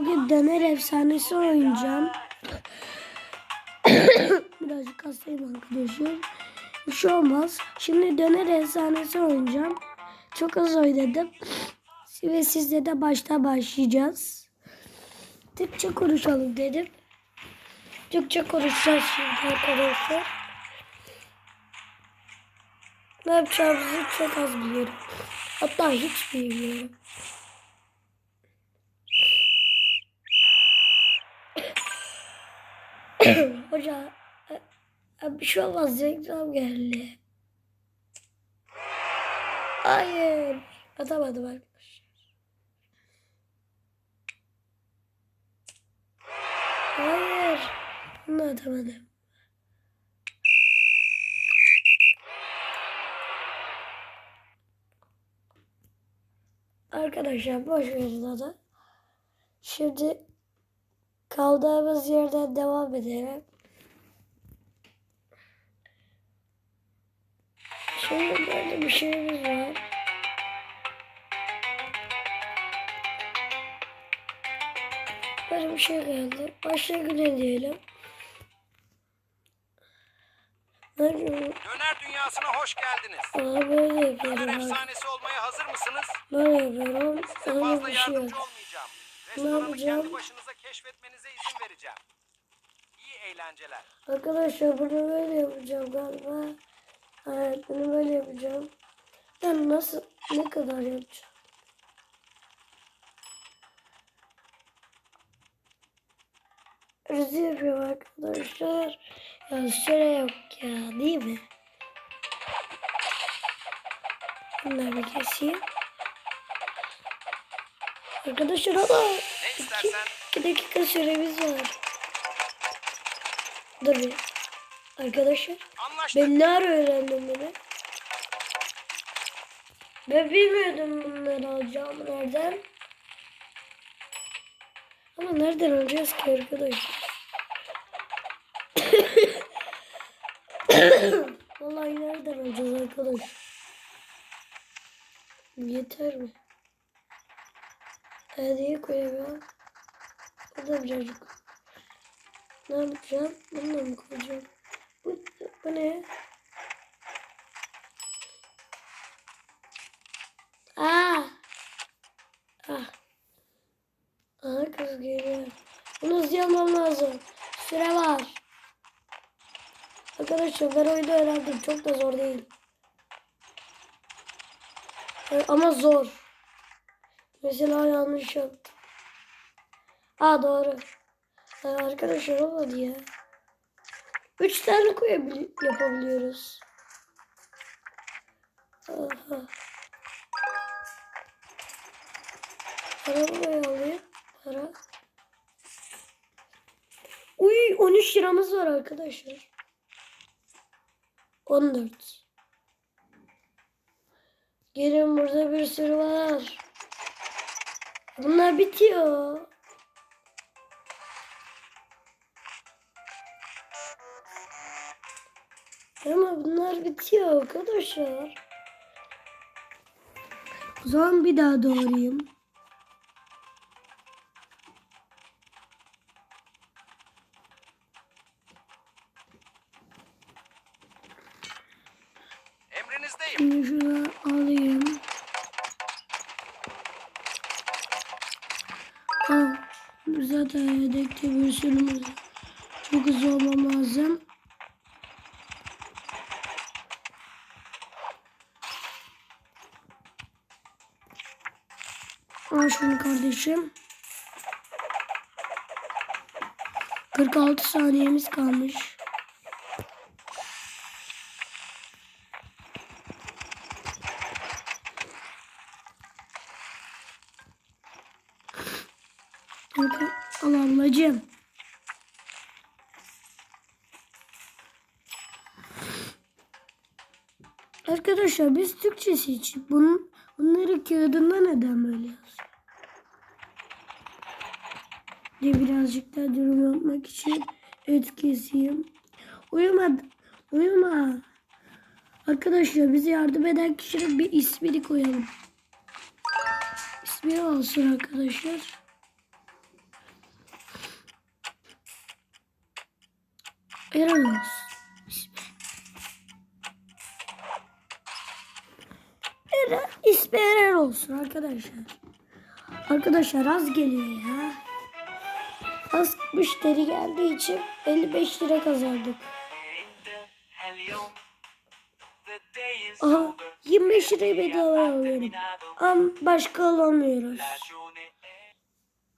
Bugün Döner Efsanesi oynayacağım. Birazcık hastayım arkadaşlar. Bir şey olmaz. Şimdi Döner Efsanesi oynayacağım. Çok az oynadım. Ve sizle de başta başlayacağız. Türkçe konuşalım dedim. Türkçe konuşacağız şimdi arkadaşlar. Ne yapacağımızı çok az biliyorum. Hatta hiç bilmiyorum. Hoca e, e, bir şey olmaz reklam geldi. Hayır. Atamadım arkadaşlar. Hayır. Bunu atamadım. Arkadaşlar boş verin onu. Şimdi kaldığımız yerden devam edelim. Şimdi böyle bir şeyimiz var. Böyle bir şey geldi. Başla güne diyelim. Döner dünyasına hoş geldiniz. Aa böyle Döner yapıyorum. bak. efsanesi olmaya hazır mısınız? Böyle yapıyorum. Size fazla şey yardımcı olmayacağım. Restoranı kendi başınıza keşfetmenize izin vereceğim. İyi eğlenceler. Arkadaşlar bunu böyle yapacağım galiba. Evet bunu böyle yapacağım. Ben nasıl ne kadar yapacağım? Rezil yapıyorum arkadaşlar. Ya süre yok ya değil mi? Bunları bir keseyim. Arkadaşlar ama Ne istersen iki dakika süremiz var. Dur bir. Arkadaşlar. anlaştık. Ben ne ara öğrendim bunu? Ben bilmiyordum bunları alacağım nereden. Ama nereden alacağız ki arkadaşlar? Vallahi nereden alacağız arkadaş? Yeter mi? Hediye koyamıyorum. Bu da birazcık. Ne yapacağım? Bunu da mı koyacağım? Bu, bu ne? Aa! Ah! Aha kız geliyor. Bunu hızlı lazım. Süre var. Arkadaşlar ben oyunu öğrendim. Çok da zor değil. Ama zor. Mesela yanlış yaptım. Aa doğru. Aa, arkadaşlar olmadı ya. Üç tane koyabil yapabiliyoruz. Aha. Para buraya alayım. Para. Uy 13 liramız var arkadaşlar. 14. Gelin burada bir sürü var. Bunlar bitiyor. Ama bunlar bitiyor arkadaşlar. O zaman bir daha doğrayayım. Emrinizdeyim. Şimdi şunu alayım. Al. Zaten yedekte bir sürümüz. Çok hızlı olmam lazım. Al şunu kardeşim. 46 saniyemiz kalmış. Al ablacığım. Arkadaşlar biz Türkçesi için bunun, Bunları kağıdında neden böyle yazıyor? Diye birazcık daha durum yapmak için etkisiyim. Uyumadı. Uyuma. Arkadaşlar bize yardım eden kişinin bir ismini koyalım. İsmi olsun arkadaşlar. Eren olsun. Eren olsun arkadaşlar. Arkadaşlar az geliyor ya. Az müşteri geldiği için 55 lira kazandık. Aha 25 lirayı bedava alıyorum. Ama başka alamıyoruz.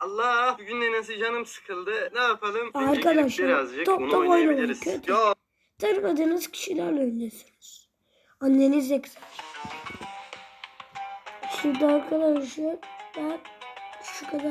Allah bugün de nasıl canım sıkıldı. Ne yapalım? Arkadaşlar, birazcık top top oynayabiliriz. kötü. Tanımadığınız kişilerle oynuyorsunuz. Anneniz de Şimdi arkadaşlar ben şu kadar